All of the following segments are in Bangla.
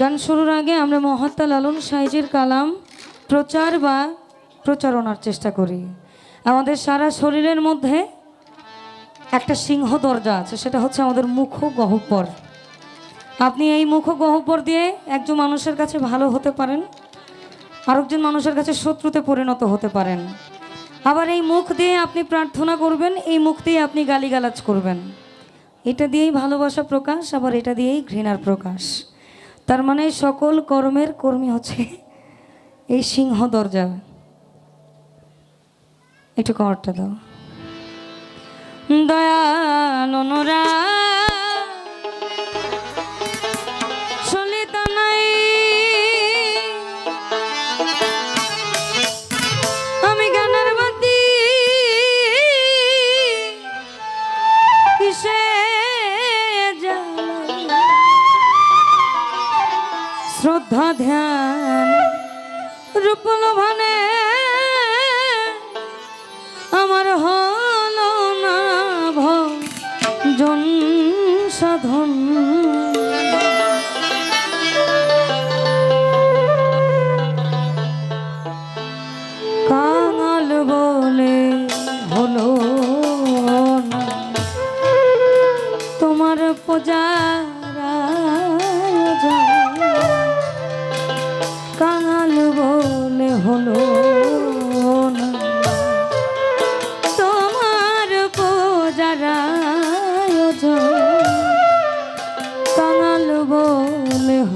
গান শুরুর আগে আমরা মহাত্মা লালন সাইজের কালাম প্রচার বা প্রচারণার চেষ্টা করি। আমাদের সারা শরীরের মধ্যে একটা সিংহ দরজা আছে, সেটা হচ্ছে আমাদের মুখ গহ্বর। আপনি এই মুখ গহ্বর দিয়ে একজন মানুষের কাছে ভালো হতে পারেন, আরেকজন মানুষের কাছে শত্রুতে পরিণত হতে পারেন। আবার এই মুখ দিয়ে আপনি প্রার্থনা করবেন, এই মুখ দিয়ে আপনি গালিগালাজ করবেন। এটা দিয়েই ভালোবাসা প্রকাশ, আবার এটা দিয়েই ঘৃণার প্রকাশ। তার মানে সকল কর্মের কর্মী হচ্ছে এই সিংহ দরজা। একটু কমরটা দাও। দয়াল অনুরা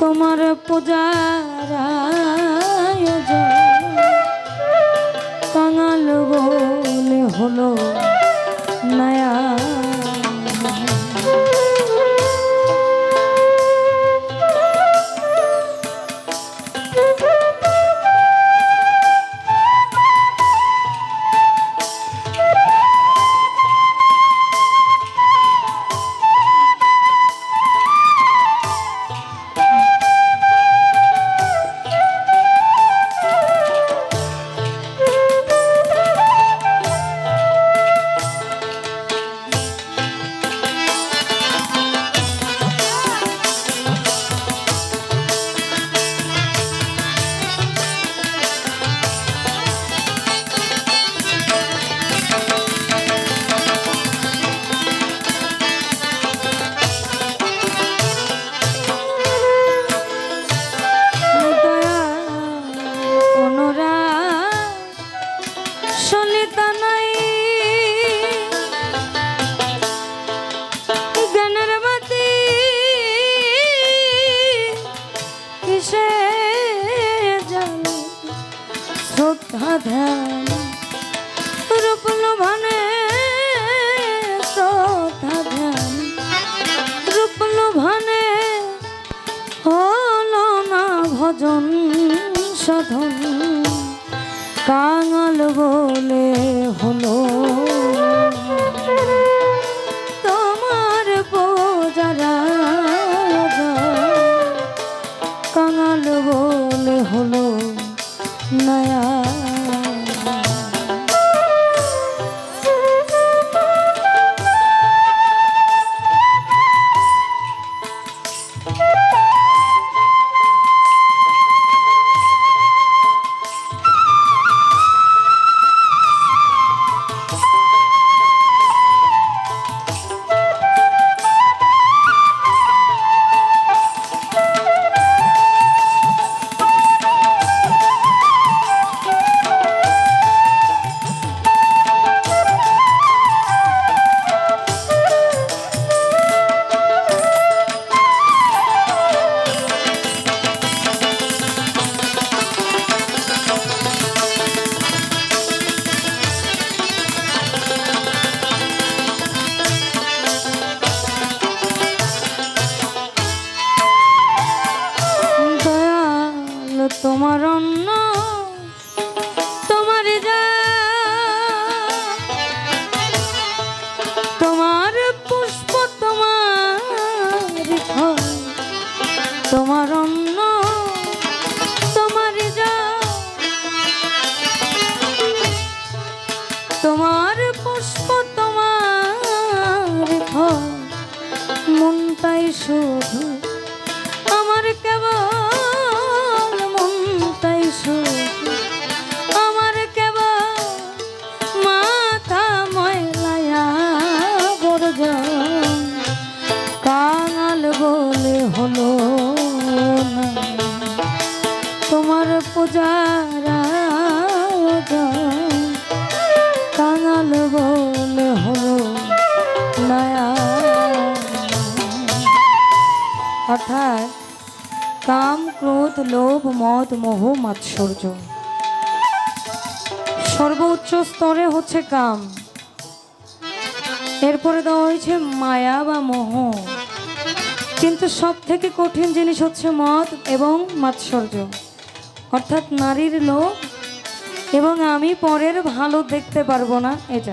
তোমার পূজার কাঙাল বলে হলো নয়া হলো অর্থাৎ কাম, ক্রোধ, লোভ, মদ, মোহ, মাৎসর্য। সর্বোচ্চ স্তরে হচ্ছে কাম। এরপরে দেওয়া হয়েছে মায়া বা মোহ। কিন্তু সব থেকে কঠিন জিনিস হচ্ছে মদ এবং মাৎসর্য। অর্থাৎ নারীর লোভ এবং আমি পরের ভালো দেখতে পারব না, এটা।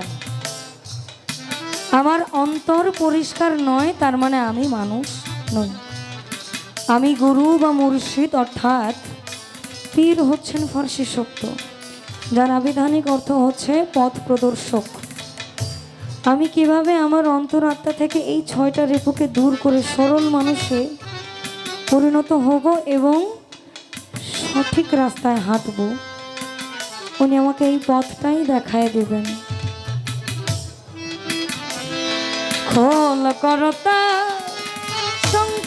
আমার অন্তর পরিষ্কার নয়, তার মানে আমি মানুষ নই। আমি গুরু বা মুর্শিদ অর্থাৎ পীর হচ্ছেন ফার্সি শব্দ, যার আবিধানিক অর্থ হচ্ছে পথ প্রদর্শক। আমি কীভাবে আমার অন্তরাত্মা থেকে এই ছয়টা রেপুকে দূর করে সরল মানুষে পরিণত হব এবং সঠিক রাস্তায় হাঁটব? উনি আমাকে এই পথটাই দেখায় দেবেন। খোল করতা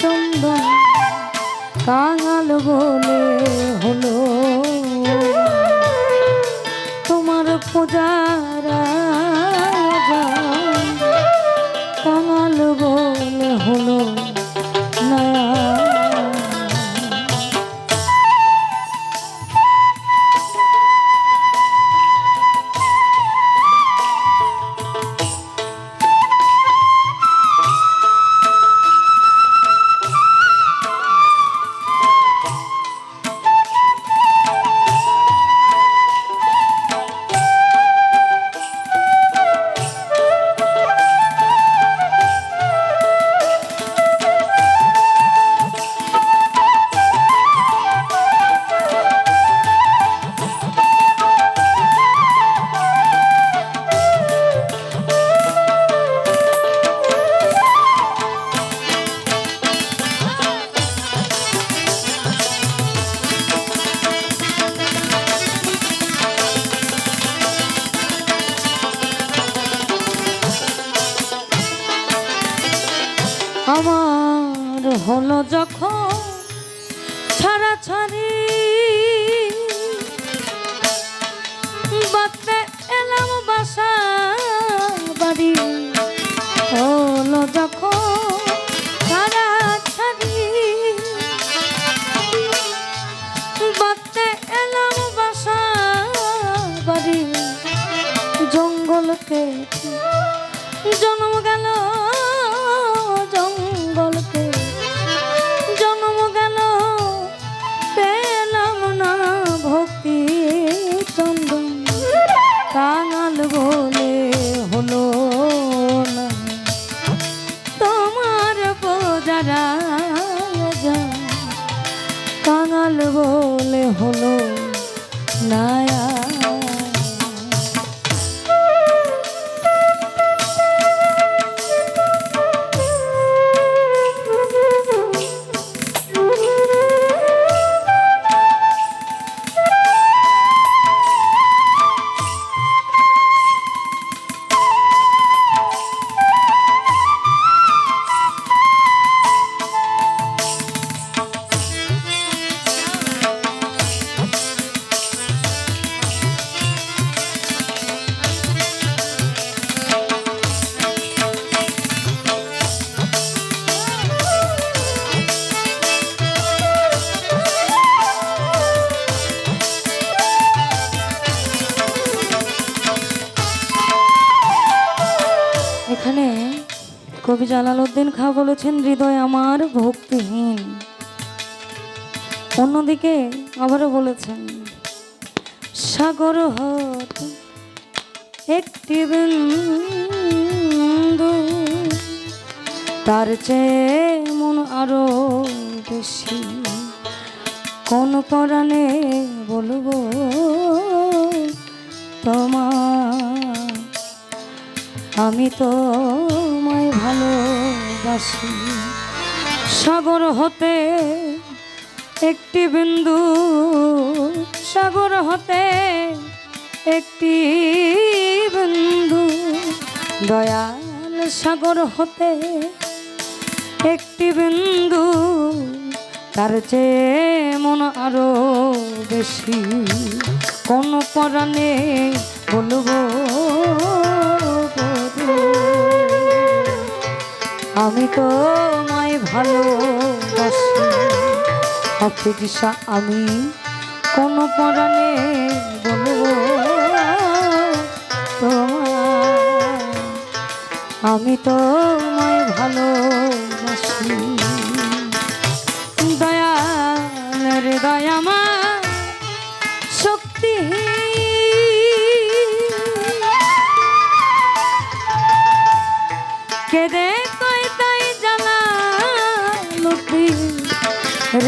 চন্দন কাঙাল বলে って জালালউদ্দিন খা বলেছেন, হৃদয় আমার ভক্তিহীন। অন্যদিকে আবারও বলেছেন, সাগর হত একটি বিন্দু, তার চেয়ে মন আরও বেশি। কোন পরাণে বলব, তোমার, আমি তো ভালোবাসি। সাগর হতে একটি বিন্দু, সাগর হতে একটি বিন্দু। দয়াল সাগর হতে একটি বিন্দু, তার চেয়ে মন আরও বেশি। কোন পরাণে বলব আমি তো মায় ভালোবাসি। অফিসা আমি কোনো পরাণে বলব তোমার আমি তো মায় ভালোবাসি। দয়াল রে দয়ামা শক্তি কেদে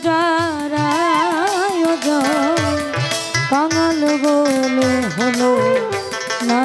পূজার আয়োজন কাঙাল বলে হলো না